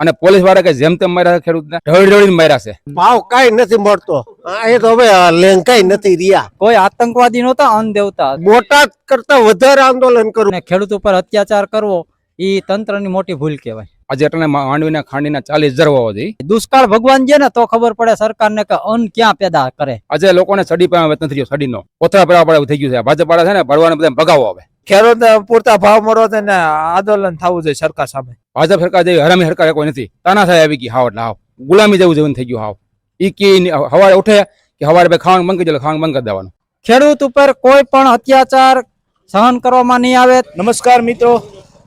અને પોલીસવાળા કે જેમ તેમ માર્યા ખેડૂત ખેડૂતને ઢળી ઢળીને માર્યા છે. ભાવ કઈ નથી મળતો. એ તો હવે લેંકાઈ નથી રહ્યા. કોઈ આતંકવાદી નહોતા અન દેવતા બોટાદ કરતા વધારે આંદોલન કરવું ખેડૂત ઉપર અત્યાચાર કરવો એ તંત્રની મોટી ભૂલ કહેવાય. આજે એટલે માંડવીના ખાંડીના ચાલીસ હજાર હોવા જોઈએ દુષ્કાળ ભગવાન છે ને તો ખબર પડે સરકારને કે અન્ન ક્યાં પેદા કરે. આજે લોકોને સડી પામે નથી થયો સડીનો. ઓથરા પડવા પડે થઈ ગયું છે. ભાજપ વાળા છે ને ભરવાને બધા ભગાવો આવે ખેડૂત પૂરતા ભાવ મળો છે ને આંદોલન થવું જોઈએ સરકાર સામે. ભાજપ સરકાર જેવી હરામી સરકાર કોઈ નથી. તાનાશાહી આવી ગઈ. હાવ એટલે હાવ. ગુલામી જેવું જીવન થઈ ગયું હાવ. ઈ કે હવારે ઉઠે કે હવારે ભાઈ ખાવાનું બંધ કરી ખાવાનું બંધ કરી દેવાનું. ખેડૂત ઉપર કોઈ પણ અત્યાચાર સહન કરવામાં નહીં આવે. નમસ્કાર મિત્રો.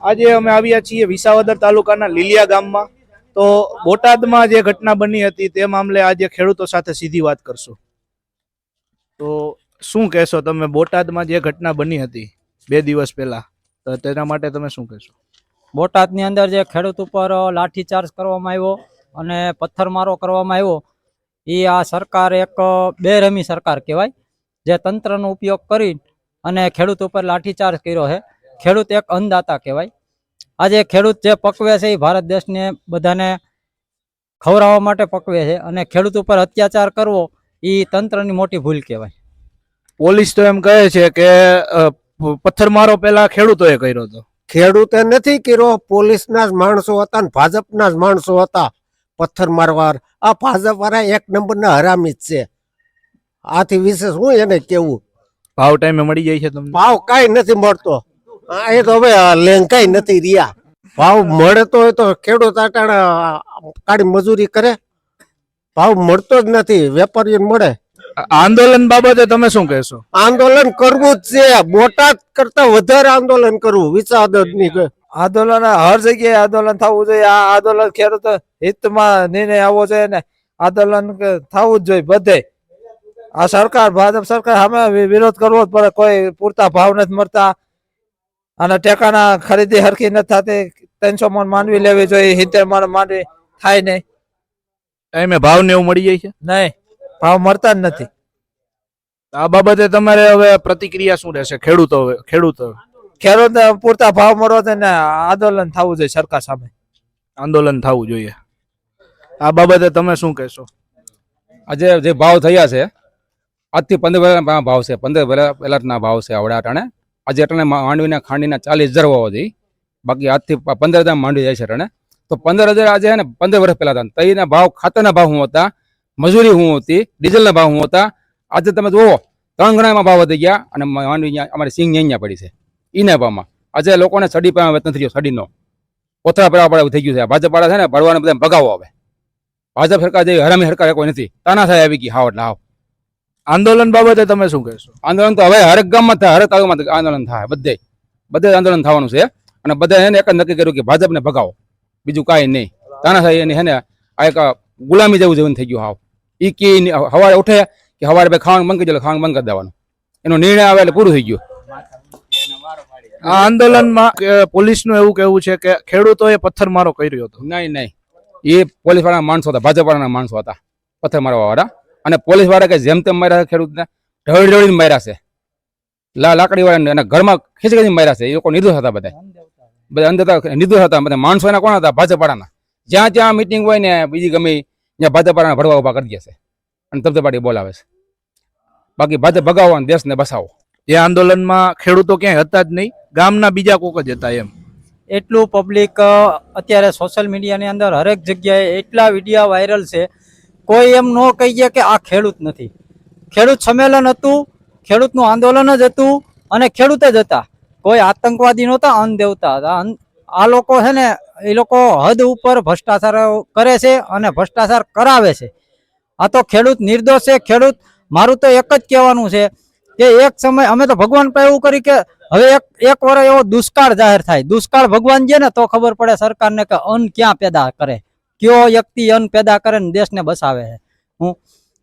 આજે અમે આવ્યા છીએ વિસાવદર તાલુકાના લીલિયા ગામમાં. તો બોટાદમાં જે ઘટના બની હતી તે મામલે આજે ખેડૂતો સાથે સીધી વાત કરશું. તો શું કહેશો તમે? બોટાદમાં જે ઘટના બની હતી બે દિવસ પહેલા તો તેના માટે તમે શું કહેશો? બોટાદની અંદર જે ખેડૂત ઉપર લાઠીચાર્જ કરવામાં આવ્યો અને પથ્થરમારો કરવામાં આવ્યો એ આ સરકાર એક બેરમી સરકાર કહેવાય, જે તંત્રનો ઉપયોગ કરી અને ખેડૂત ઉપર લાઠીચાર્જ કર્યો છે. ખેડૂત એક અન્નદાતા કહેવાય. આજે ખેડૂત જે પકવે છે એ ભારત દેશને બધાને ખવડાવવા માટે પકવે છે અને ખેડૂત ઉપર અત્યાચાર કરવો એ તંત્રની મોટી ભૂલ કહેવાય. પોલીસ તો એમ કહે છે કે પથ્થરમારો પહેલા ખેડૂતોએ કર્યો હતો. ખેડૂતે નથી કર્યો પોલીસના જ માણસો હતા ને ભાજપના જ માણસો હતા. પથ્થર મારવાર. આ ભાજપ વાળા એક નંબરના હરામી જ છે. આથી વિશેષ હું એને કેવું? ભાવ ટાઈમે મળી જાય છે તમને? ભાવ કાંઈ નથી મળતો. એ તો હવે લેંકાઈ નથી રહ્યા. ભાવ મળે તો હોય તો ખેડૂત અટાણે કાળી મજૂરી કરે. ભાવ મળતો જ નથી. વેપારીઓને મળે. આંદોલન બાબતે તમે શું કહેશો? આંદોલન કરવું જ છે. બોટાદ કરતા વધારે આંદોલન કરવું વિસાદની આંદોલન હર જગ્યાએ આંદોલન થવું જોઈએ. આ આંદોલન ખેડૂત હિતમાં નિર્ણય આવવો જોઈએ ને આંદોલન થવું જ જોઈએ બધે. આ સરકાર ભાજપ સરકાર સામે વિરોધ કરવો જ પડે. કોઈ પૂરતા ભાવ નથી મળતા. અને ટેકાના ખરીદી હરખી નથી થતી. ત્રણસો મણ માંડવી લેવી જોઈએ. સિત્તેર મણ માંડવી થાય નહીં. ટાઈમે ભાવ ને એવું મળી જાય છે? નહીં. ભાવ મળતા જ નથી. આ બાબતે તમારે હવે પ્રતિક્રિયા શું રહેશે? ખેડૂતો ખેડૂતો ખેડૂત પૂરતા ભાવ મળો છે ને આંદોલન થવું જોઈએ સરકાર સામે. આંદોલન થવું જોઈએ. આ બાબતે તમે શું કહેશો? આજે જે ભાવ થયા છે આજથી પંદર વર્ષના ભાવ છે પંદર વર્ષ પહેલાના ભાવ છે આવડા અટાણે. આજે અટાણે માંડવીના ખાંડીના ચાલીસ હજાર હોવા જોઈએ બાકી આજથી પંદર હજાર માંડવી જાય છે અટાણે. તો પંદર હજાર આજે છે ને પંદર વર્ષ પહેલા હતા. તઈના ભાવ ખાતરના ભાવ હું હતા? મજૂરી શું હતી ડીઝલના ભાવ શું હતા. આજે તમે જુઓ ત્રણ ગણામાં ભાવ વધી ગયા અને માંડવી અમારી સિંગ અહીંયા પડી છે. એના ભાવમાં. આજે લોકોને સડી પામે નથી થયો સડીનો. કોથળા પડવા પડે થઈ ગયું છે. ભાજપ વાળા છે ને ભરવાને બધા ભગાવો આવે ભાજપ સરકાર જેવી હરામી સરકાર કોઈ નથી. તાના તાનાશાહી આવી ગઈ હાવ એટલે હાવ. આંદોલન બાબતે તમે શું કહેશો? આંદોલન તો હવે હરેક ગામમાં થાય હરેક તાલુકામાં આંદોલન થાય બધે. બધે આંદોલન થવાનું છે. અને બધા એને એક જ નક્કી કર્યું કે ભાજપને ભગાવો. બીજું કાંઈ નહીં. તાના સાહેબ એની હે ને આ એક ગુલામી જેવું જીવન થઈ ગયું હાવ. ઈ કે ઈ હવારે ઉઠે કે હવારે ભાઈ ખાવાનું બંધ કરી દે ખાવાનું બંધ કરી દેવાનું. એનો નિર્ણય આવે એટલે પૂરું થઈ ગયું. આ આંદોલનમાં પોલીસનું એવું કહેવું છે કે ખેડૂતોએ પથ્થરમારો કર્યો હતો. નહીં નહીં. એ પોલીસ વાળાના માણસો હતા ભાજપ વાળાના માણસો હતા. પથ્થર મારવા વાળા અને પોલીસવાળા કે જેમ તેમ માર્યા છે ખેડૂતને ઢળી ઢળીને માર્યા છે. લા લાકડી વાળાને એના ઘરમાં ખેંચી ખેંચી માર્યા છે. એ લોકો નિર્દોષ હતા બધા. બધા અંદર નિર્દોષ હતા. બધા માણસો એના કોણ હતા? ભાજપ વાળાના જ્યાં જ્યાં મિટિંગ હોય ને બીજી ગમે ત્યાં ભાજપાને ભડવા ઊભા કરી દે છે અને ધબધબાટી બોલાવે છે. બાકી ભાજપ ભગાવો અને દેશને બસાવો. એ આંદોલનમાં ખેડૂતો ક્યાંય હતા જ નહીં. ગામના બીજા કોક જ હતા એમ. એટલું પબ્લિક અત્યારે સોશિયલ મીડિયાની અંદર હરેક જગ્યાએ એટલા વિડીયા વાયરલ છે. કોઈ એમ ન કહીએ કે આ ખેડૂત નથી. ખેડૂત સંમેલન હતું ખેડૂતનું આંદોલન જ હતું અને ખેડૂત જ હતા. કોઈ આતંકવાદી નહોતા અન દેવતા હતા. અન- આ લોકો છે ને એ લોકો હદ ઉપર ભ્રષ્ટાચાર કરે છે અને ભ્રષ્ટાચાર કરાવે છે. આ તો ખેડૂત નિર્દોષ છે. ખેડૂત, મારું તો એક જ કહેવાનું છે કે એક સમય અમે તો ભગવાન પણ એવું કરી કે હવે એક એક વર્ષ એવો દુષ્કાળ જાહેર થાય. દુષ્કાળ ભગવાન છે ને તો ખબર પડે સરકારને કે અન્ન ક્યાં પેદા કરે. કયો વ્યક્તિ અન્ન પેદા કરે ને દેશને બસાવે છે. હું,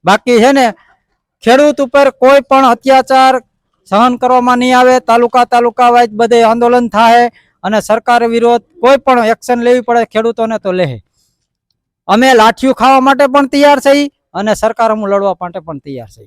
બાકી છે ને, ખેડૂત ઉપર કોઈ પણ અત્યાચાર સહન કરવામાં નહીં આવે. તાલુકા તાલુકા વાઇઝ બધે આંદોલન થાય. અને સરકાર વિરોધ કોઈ પણ એક્શન લેવી પડે ખેડૂતોને તો લે. અમે લાઠીઓ ખાવા માટે પણ તૈયાર છીએ અને સરકાર હું લડવા માટે પણ તૈયાર છીએ